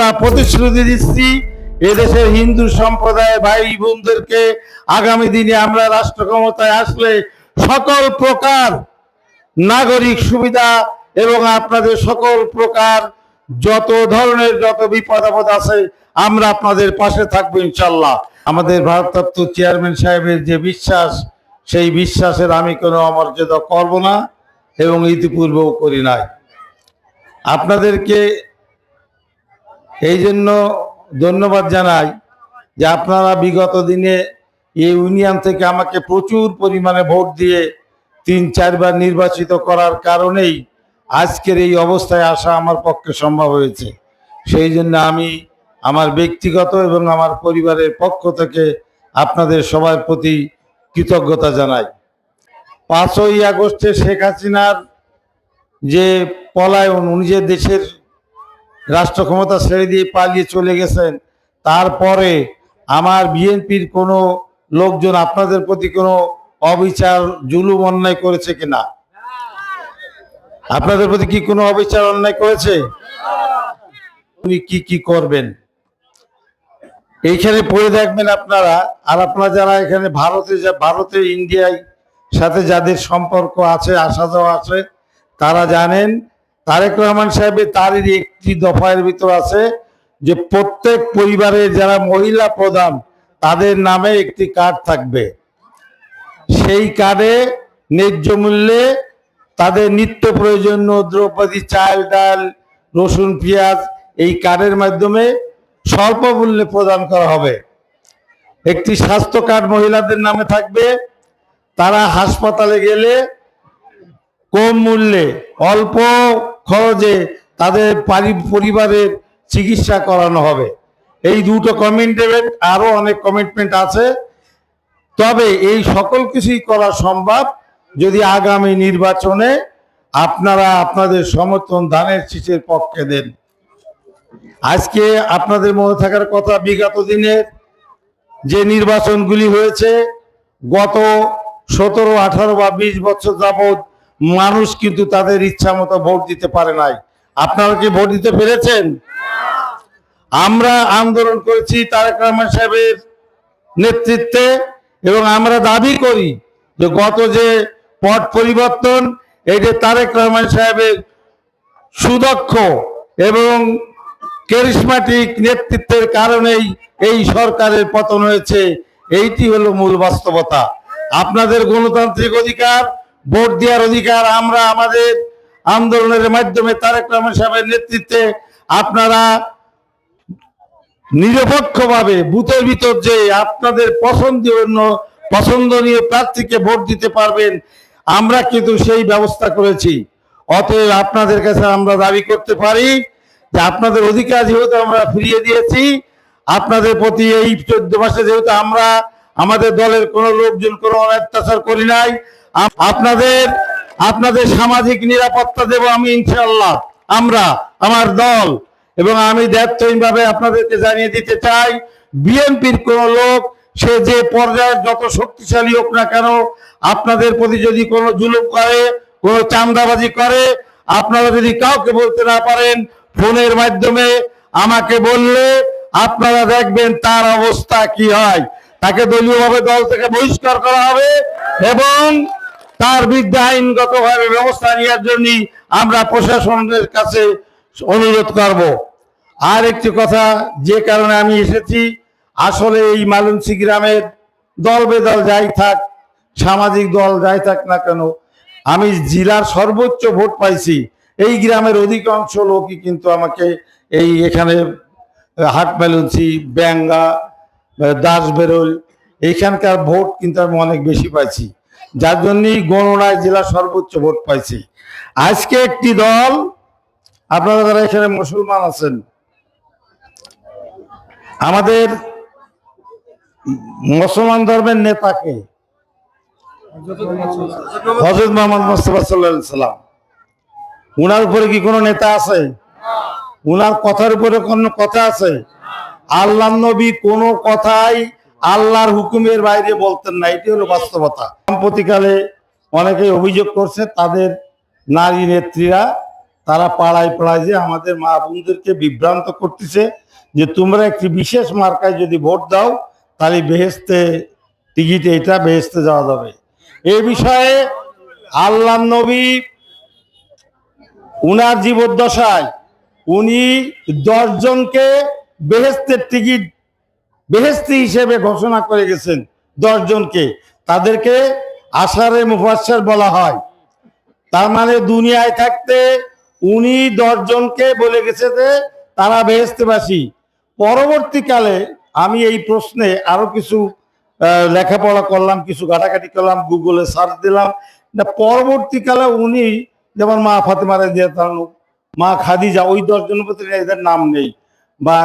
আমরা প্রতিশ্রুতি দিচ্ছি এদেশের হিন্দু সম্প্রদায় ভাই বোনদেরকে আগামী দিনে আমরা রাষ্ট্র ক্ষমতায় আসলে সকল প্রকার নাগরিক সুবিধা এবং আপনাদের সকল প্রকার যত ধরনের যত বিপদ আপদ আছে, আমরা আপনাদের পাশে থাকব ইনশাল্লাহ আমাদের ভারপ্রাপ্ত চেয়ারম্যান সাহেবের যে বিশ্বাস, সেই বিশ্বাসের আমি কোনো অমর্যাদা করব না এবং ইতিপূর্বেও করি নাই। আপনাদেরকে এই জন্য ধন্যবাদ জানাই যে আপনারা বিগত দিনে এই ইউনিয়ন থেকে আমাকে প্রচুর পরিমাণে ভোট দিয়ে তিন, চারবার নির্বাচিত করার কারণেই আজকের এই অবস্থায় আসা আমার পক্ষে সম্ভব হয়েছে। সেই জন্য আমি আমার ব্যক্তিগত এবং আমার পরিবারের পক্ষ থেকে আপনাদের সবার প্রতি কৃতজ্ঞতা জানাই। পাঁচই আগস্টে শেখ হাসিনার যে পলায়ন যে দেশের রাষ্ট্র ক্ষমতা ছেড়ে দিয়ে পালিয়ে চলে গেছেন। তারপরে আমার বিএনপির কোনো লোকজন আপনাদের প্রতি কোনো অবিচার, জুলুম, অন্যায় করেছে কিনা? আপনাদের প্রতি কি কোনো অবিচার, অন্যায় করেছে? উনি কি কি করবেন? এইখানে পড়ে দেখবেন আপনারা, আর আপনারা যারা এখানে ভারতে যা, ভারতে, ইন্ডিয়ায় সাথে যাদের সম্পর্ক আছে আসা যাওয়া আছে, তারা জানেন তারেক রহমান সাহেবের তারই একটি দফায়ের ভিতর আছে যে প্রত্যেক পরিবারের যারা মহিলা প্রধান, তাদের নামে একটি কার্ড থাকবে। সেই কার্ডে ন্যায্য মূল্যে তাদের নিত্য প্রয়োজনীয় দ্রৌপদী চাল, ডাল, রসুন, পেঁয়াজ এই কার্ডের মাধ্যমে স্বল্প মূল্যে প্রদান করা হবে। একটি স্বাস্থ্য কার্ড মহিলাদের নামে থাকবে। তারা হাসপাতালে গেলে কম মূল্যে, অল্প খরচে তাদের পারি- পরিবারের চিকিৎসা করানো হবে। এই দুটো কমিটমেন্ট আরও অনেক কমিটমেন্ট আছে। তবে এই সকল কিছুই করা সম্ভব যদি আগামী নির্বাচনে আপনারা আপনাদের সমর্থন ধানের শীষের পক্ষে দেন। আজকে আপনাদের মনে থাকার কথা, বিগত দিনের যে নির্বাচনগুলি হয়েছে, গত সতেরো, আঠারো বা বিশ বছর যাবৎ মানুষ কিন্তু তাদের ইচ্ছা মতো ভোট দিতে পারে নাই। আপনারা কি ভোট দিতে পেরেছেন? আমরা আন্দোলন করেছি তারেক রহমান সাহেবের নেতৃত্বে এবং আমরা দাবি করি যে গত যে পট পরিবর্তন, এই যে তারেক রহমান সাহেবের সুদক্ষ এবং ক্যারিসমাটিক নেতৃত্বের কারণেই এই সরকারের পতন হয়েছে, এইটি হলো মূল বাস্তবতা। আপনাদের গণতান্ত্রিক অধিকার ভোট দেওয়ার অধিকার আমরা আমাদের আন্দোলনের মাধ্যমে তারেক রহমান সাহেবের নেতৃত্বে আপনারা নিরপেক্ষভাবে বুথের ভিতর যে আপনাদের পছন্দীয় পছন্দনীয় প্রার্থীকে ভোট দিতে পারবেন, আমরা কিন্তু সেই ব্যবস্থা করেছি। অতএব আপনাদের কাছে আমরা দাবি করতে পারি যে আপনাদের অধিকার যেহেতু আমরা ফিরিয়ে দিয়েছি, আপনাদের প্রতি এই চোদ্দ মাসে যেহেতু আমরা আমাদের দলের কোনো লোকজন কোনো অত্যাচার করি নাই আপনাদের আপনাদের সামাজিক নিরাপত্তা দেব আমি ইনশাল্লাহ আমরা, আমার দল, এবং আমি দায়িত্বহীনভাবে আপনাদেরকে জানিয়ে দিতে চাই, বিএনপির কোন লোক, সে যে পর্যায়ে যত শক্তিশালী হোক না কেন, আপনাদের প্রতি যদি কোনো জুলুম করে, কোনো চান্দাবাজি করে, আপনারা যদি কাউকে বলতে না পারেন, ফোনের মাধ্যমে আমাকে বললে আপনারা দেখবেন তার অবস্থা কি হয়। তাকে দলীয়ভাবে দল থেকে বহিষ্কার করা হবে, এবং তার বিরুদ্ধে আইনগতভাবে ব্যবস্থা নেওয়ার জন্য আমরা প্রশাসনের কাছে অনুরোধ করব। আর একটি কথা, যে কারণে আমি এসেছি, আসলে এই মালুনসি গ্রামের দল বেদল যাই থাক, সামাজিক দল যাই থাক না কেন, আমি জেলার সর্বোচ্চ ভোট পাইছি। এই গ্রামের অধিকাংশ লোকই কিন্তু আমাকে এই এখানে, হাট মেলুনসি ব্যাঙ্গা, দাস বেরোল, এখানকার ভোট কিন্তু আমি অনেক বেশি পাইছি। যার জন্যই গণনায় জেলা সর্বোচ্চ ভোট পাইছি। আজকে একটি দল, আপনারা যারা এখানে মুসলমান আছেন, আমাদের মুসলমান ধর্মের নেতাকে হজরত মোহাম্মদ মোস্তফা সাল্লাম, উনার উপরে কি কোনো নেতা আছে? উনার কথার উপরে কোনো কথা আছে? আল্লাহ নবী কোনো কথাই আল্লাহর হুকুমের বাইরে বলতেন না, এটি হলো বাস্তবতা। সাম্প্রতিকালে অনেকে অভিযোগ করছে, তাদের নারী নেত্রীরা, তারা পাড়ায় পাড়ায় যে আমাদের মা বোনদেরকে বিভ্রান্ত করতেছে, যে তোমরা একটি বিশেষ মার্কায় যদি ভোট দাও, তাহলে বেহেস্তে টিকিট, এটা বেহেস্তে যাওয়া যাবে। এ বিষয়ে আল্লাহ নবী উনার জীবদ্দশায় উনি দশজনকে বেহেস্তের টিকিট বেহেস্তি হিসেবে ঘোষণা করে গেছেন দশজনকে। তাদেরকে আষাঢ়ে মুফাসসার বলা হয়। তার মানে দুনিয়ায় থাকতে উনি দশজনকে বলে গেছে যে তারা বেহেস্তেবাসী পরবর্তীকালে আমি এই প্রশ্নে আরও কিছু লেখাপড়া করলাম, কিছু ঘাটাঘাটি করলাম, গুগলে সার্চ দিলাম। পরবর্তীকালে উনি যেমন মা ফাতেমা রাদিয়াল্লাহু মা খাদিজা, ওই দশজনের প্রতি এদের নাম নেই। বা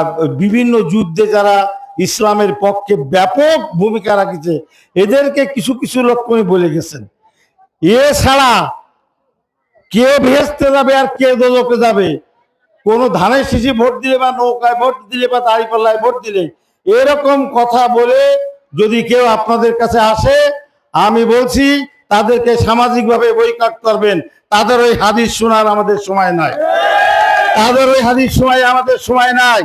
বিভিন্ন যুদ্ধে যারা ইসলামের পক্ষে ব্যাপক ভূমিকা রাখছে। এদেরকে কিছু কিছু লক্ষণই বলে গেছেন। এছাড়া কে ভেস্তে যাবে আর কে দোজকে যাবে। কোন ধানের শিশি ভোট দিলে বা নৌকায় ভোট দিলে বা দাঁড়িপাল্লায় ভোট দিলে এরকম কথা বলে যদি কেউ আপনাদের কাছে আসে, আমি বলছি, তাদেরকে সামাজিকভাবে বৈকাট করবেন। তাদের ওই হাদিস শোনার আমাদের সময় নাই। তাদের ওই হাদিস সময় আমাদের সময় নাই।